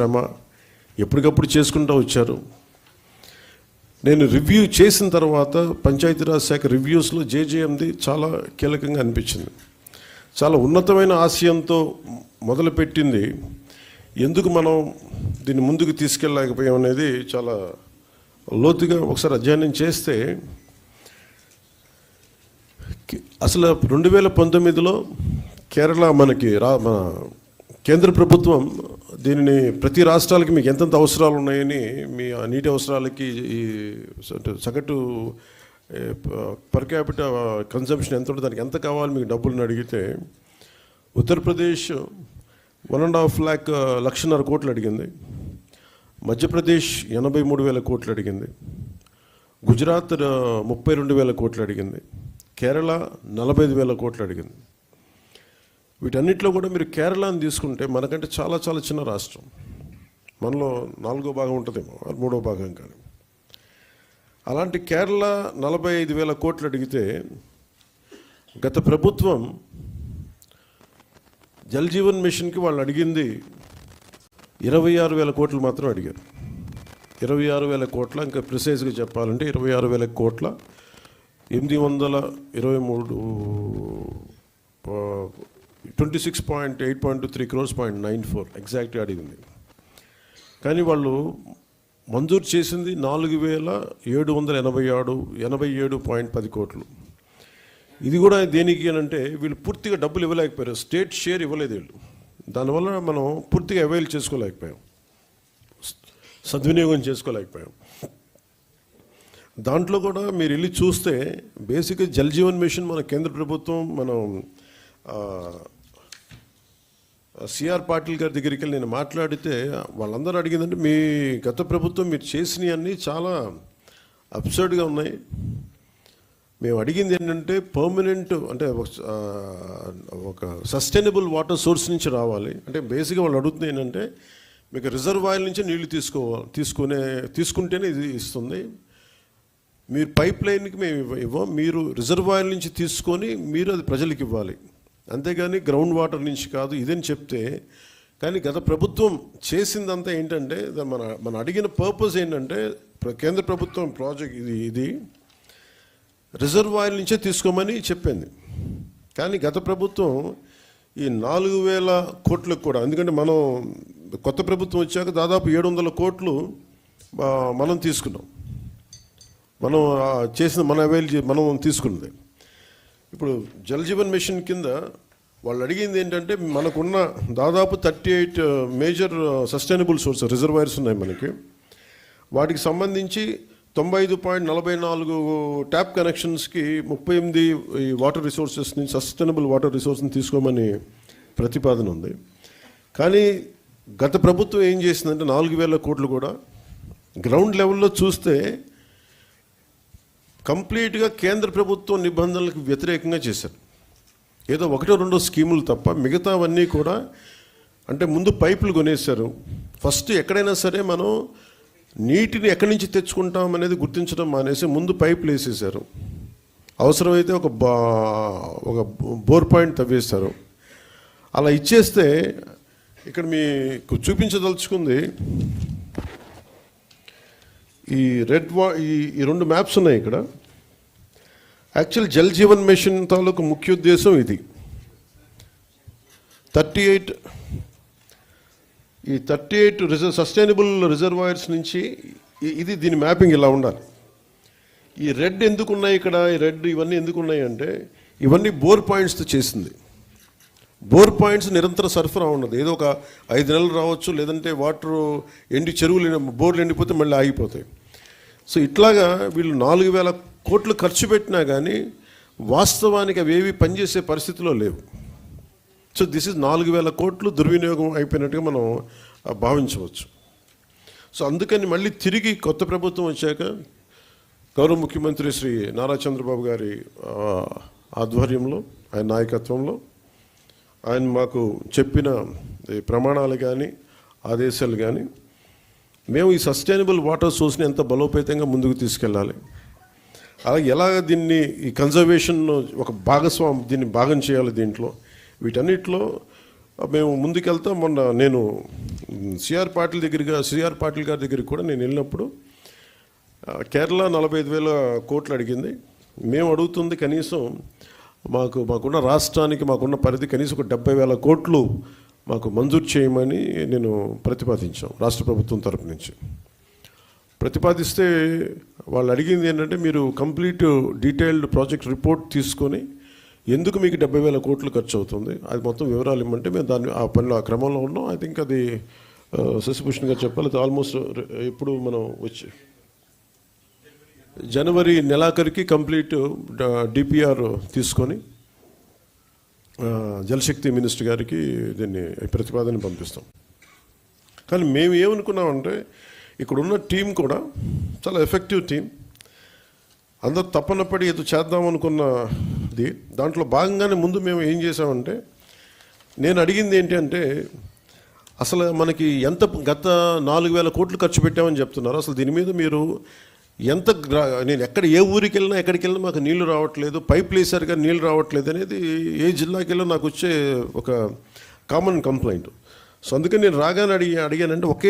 శ్రమ. ఎప్పటికప్పుడు చేసుకుంటూ వచ్చారు. నేను రివ్యూ చేసిన తర్వాత పంచాయతీరాజ్ శాఖ రివ్యూస్లో జేజేఎంది చాలా కీలకంగా అనిపించింది. చాలా ఉన్నతమైన ఆశయంతో మొదలుపెట్టింది. ఎందుకు మనం దీన్ని ముందుకు తీసుకెళ్ళలేకపోయాం అనేది చాలా లోతుగా ఒకసారి అధ్యయనం చేస్తే అసలు రెండు వేల పంతొమ్మిదిలో కేరళ మనకి రా మన కేంద్ర ప్రభుత్వం దీనిని ప్రతి రాష్ట్రాలకి మీకు ఎంతెంత అవసరాలు ఉన్నాయని మీ ఆ నీటి అవసరాలకి ఈ సగటు పర్ క్యాపిట కన్సంప్షన్ ఎంత ఉంటుంది దానికి ఎంత కావాలి మీకు డబ్బులను అడిగితే Uttar Pradesh one and half lakh లక్షన్నర కోట్లు అడిగింది. మధ్యప్రదేశ్ ఎనభై మూడు వేల కోట్లు అడిగింది. గుజరాత్ ముప్పై రెండు వేల కోట్లు అడిగింది. కేరళ నలభై ఐదు వేల కోట్లు అడిగింది. వీటన్నిటిలో కూడా మీరు కేరళని తీసుకుంటే మనకంటే చాలా చాలా చిన్న రాష్ట్రం. మనలో నాలుగో భాగం ఉంటుందేమో మూడో భాగం కానీ అలాంటి కేరళ నలభై ఐదు వేల కోట్లు అడిగితే గత ప్రభుత్వం జల్ జీవన్ మిషన్కి వాళ్ళు అడిగింది ఇరవై ఆరు వేల కోట్లు మాత్రం అడిగారు. ఇరవై ఆరు వేల కోట్ల ఇంకా ప్రిసైజ్గా చెప్పాలంటే ఇరవై ఆరు వేల కోట్ల ఎనిమిది వందల ఇరవై మూడు twenty six point eight point three crores point nine four ఎగ్జాక్ట్గా అడిగింది కానీ వాళ్ళు మంజూరు చేసింది నాలుగు వేల ఏడు వందల ఎనభై ఆరు ఎనభై ఏడు పాయింట్ పది కోట్లు. ఇది కూడా దేనికి అని అంటే వీళ్ళు పూర్తిగా డబ్బులు ఇవ్వలేకపోయారు. స్టేట్ షేర్ ఇవ్వలేదు వీళ్ళు. దానివల్ల మనం పూర్తిగా అవైల్ చేసుకోలేకపోయాం. సద్వినియోగం చేసుకోలేకపోయాం. దాంట్లో కూడా మీరు వెళ్ళి చూస్తే బేసిక్గా జల్ జీవన్ మిషన్ మన కేంద్ర ప్రభుత్వం మనం సిఆర్ పాటిల్ గారి దగ్గరికి వెళ్ళి నేను మాట్లాడితే వాళ్ళందరూ అడిగిందంటే మీ గత ప్రభుత్వం మీరు చేసినవి అన్నీ చాలా అబ్సర్డ్గా ఉన్నాయి. మేము అడిగింది ఏంటంటే పర్మనెంట్ అంటే ఒక- ఒక సస్టైనబుల్ వాటర్ సోర్స్ నుంచి రావాలి. అంటే బేసిక్గా వాళ్ళు అడుగుతుంది ఏంటంటే మీకు రిజర్వాయర్ నుంచి నీళ్ళు తీసుకోవాలి తీసుకునే తీసుకుంటేనే ఇది ఇస్తుంది. మీరు పైప్ లైన్కి మేము ఇవ్వం. మీరు రిజర్వాయర్ నుంచి తీసుకొని మీరు అది ప్రజలకు ఇవ్వాలి. అంతేగాని గ్రౌండ్ వాటర్ నుంచి కాదు ఇదని చెప్తే కానీ గత ప్రభుత్వం చేసిందంతా ఏంటంటే మన మన అడిగిన పర్పస్ ఏంటంటే కేంద్ర ప్రభుత్వం ప్రాజెక్ట్ ఇది ఇది రిజర్వాయర్ నుంచే తీసుకోమని చెప్పింది. కానీ గత ప్రభుత్వం ఈ నాలుగు వేల కోట్లకు కూడా ఎందుకంటే మనం కొత్త ప్రభుత్వం వచ్చాక దాదాపు ఏడు వందల కోట్లు మనం తీసుకున్నాం. మనం చేసిన మన అవైల్ మనం తీసుకున్నది. ఇప్పుడు జల్ జీవన్ మిషన్ కింద వాళ్ళు అడిగింది ఏంటంటే మనకున్న దాదాపు thirty eight uh, major uh, sustainable source reservoirs ఉన్నాయి మనకి. వాటికి సంబంధించి తొంభై ఐదు పాయింట్ నలభై నాలుగు ట్యాప్ కనెక్షన్స్కి ముప్పై ఎనిమిది ఈ వాటర్ రిసోర్సెస్ నుంచి సస్టైనబుల్ వాటర్ రిసోర్స్ని తీసుకోమని ప్రతిపాదన ఉంది. కానీ గత ప్రభుత్వం ఏం చేసిందంటే నాలుగు వేల కోట్లు కూడా గ్రౌండ్ లెవెల్లో చూస్తే కంప్లీట్గా కేంద్ర ప్రభుత్వం నిబంధనలకు వ్యతిరేకంగా చేశారు. ఏదో ఒకటో రెండో స్కీములు తప్ప మిగతావన్నీ కూడా అంటే ముందు పైపులు కొనేశారు. ఫస్ట్ ఎక్కడైనా సరే మనం నీటిని ఎక్కడి నుంచి తెచ్చుకుంటాం అనేది గుర్తించడం మానేసి ముందు పైపులు వేసేసారు అవసరమైతే ఒక బా ఒక బోర్ పాయింట్ తవ్వేస్తారు అలా ఇచ్చేస్తే ఇక్కడ మీకు చూపించదలుచుకుంది ఈ రెడ్ వా ఈ ఈ రెండు మ్యాప్స్ ఉన్నాయి ఇక్కడ. యాక్చువల్ జల్ జీవన్ మిషన్ తాలూకు ముఖ్య ఉద్దేశం ఇది. థర్టీ ఎయిట్ ఈ thirty eight reserve sustainable reservoirs నుంచి ఇది దీని మ్యాపింగ్ ఇలా ఉండాలి. ఈ రెడ్ ఎందుకు ఉన్నాయి ఇక్కడ? ఈ రెడ్ ఇవన్నీ ఎందుకు ఉన్నాయి అంటే ఇవన్నీ బోర్ పాయింట్స్తో చేసింది. బోర్ పాయింట్స్ నిరంతర సరఫరా ఉండదు. ఏదో ఒక ఐదు నెలలు రావచ్చు లేదంటే వాటర్ ఎండి చెరువులు బోర్లు ఎండిపోతే మళ్ళీ ఆగిపోతాయి. సో ఇట్లాగా వీళ్ళు నాలుగు వేల కోట్లు ఖర్చు పెట్టినా కానీ వాస్తవానికి అవి ఏవి పనిచేసే పరిస్థితిలో లేవు. సో దిస్ ఇస్ నాలుగు వేల కోట్లు దుర్వినియోగం అయిపోయినట్టుగా మనం భావించవచ్చు. సో అందుకని మళ్ళీ తిరిగి కొత్త ప్రభుత్వం వచ్చాక గౌరవ ముఖ్యమంత్రి శ్రీ నారా చంద్రబాబు గారి ఆధ్వర్యంలో ఆయన నాయకత్వంలో ఆయన మాకు చెప్పిన ఈ ప్రమాణాలు కానీ ఆదేశాలు కానీ మేము ఈ సస్టైనబుల్ వాటర్ సోర్స్ని ఎంత బలోపేతంగా ముందుకు తీసుకెళ్ళాలి? అలాగే ఎలాగ దీన్ని ఈ కన్జర్వేషన్ ఒక భాగస్వామి దీన్ని భాగం చేయాలి దీంట్లో? వీటన్నిటిలో మేము ముందుకెళ్తా. మొన్న నేను సిఆర్ పాటిల్ దగ్గరగా సిఆర్ పాటిల్ గారి దగ్గరికి కూడా నేను వెళ్ళినప్పుడు కేరళ నలభై ఐదు వేల కోట్లు అడిగింది. మేము అడుగుతుంది కనీసం మాకు మాకున్న రాష్ట్రానికి మాకున్న పరిధి కనీసం ఒక డెబ్బై వేల కోట్లు మాకు మంజూరు చేయమని నేను ప్రతిపాదించాం రాష్ట్ర ప్రభుత్వం తరపు నుంచి. ప్రతిపాదిస్తే వాళ్ళు అడిగింది ఏంటంటే మీరు కంప్లీట్ డీటెయిల్డ్ ప్రాజెక్ట్ రిపోర్ట్ తీసుకొని ఎందుకు మీకు డెబ్బై వేల కోట్లు ఖర్చు అవుతుంది? అది మొత్తం వివరాలు ఇవ్వమంటే మేము దాన్ని ఆ పనిలో ఆ క్రమంలో ఉన్నాం. ఐ థింక్ అది శశిభూషణ్ గారు చెప్పాలి. ఆల్మోస్ట్ ఎప్పుడు మనం వచ్చి జనవరి నెలాఖరికి కంప్లీట్ డిపిఆర్ తీసుకొని జలశక్తి మినిస్టర్ గారికి దీన్ని ప్రతిపాదన పంపిస్తాం. కానీ మేము ఏమనుకున్నామంటే ఇక్కడున్న టీం కూడా చాలా ఎఫెక్టివ్ టీం. అందరు తప్పనపడి ఏదో చేద్దాం అనుకున్నది. దాంట్లో భాగంగానే ముందు మేము ఏం చేసామంటే నేను అడిగింది ఏంటి అంటే అసలు మనకి ఎంత గత నాలుగు వేల కోట్లు ఖర్చు పెట్టామని చెప్తున్నారు. అసలు దీని మీద మీరు ఎంత నేను ఎక్కడ ఏ ఊరికి వెళ్ళినా ఎక్కడికి వెళ్ళినా మాకు నీళ్ళు రావట్లేదు. పైప్ వేసారు నీళ్ళు రావట్లేదు అనేది ఏ జిల్లాకి వెళ్ళినా నాకు వచ్చే ఒక కామన్ కంప్లైంట్ సో అందుకని నేను రాగానే అడిగి అడిగానంటే ఒకే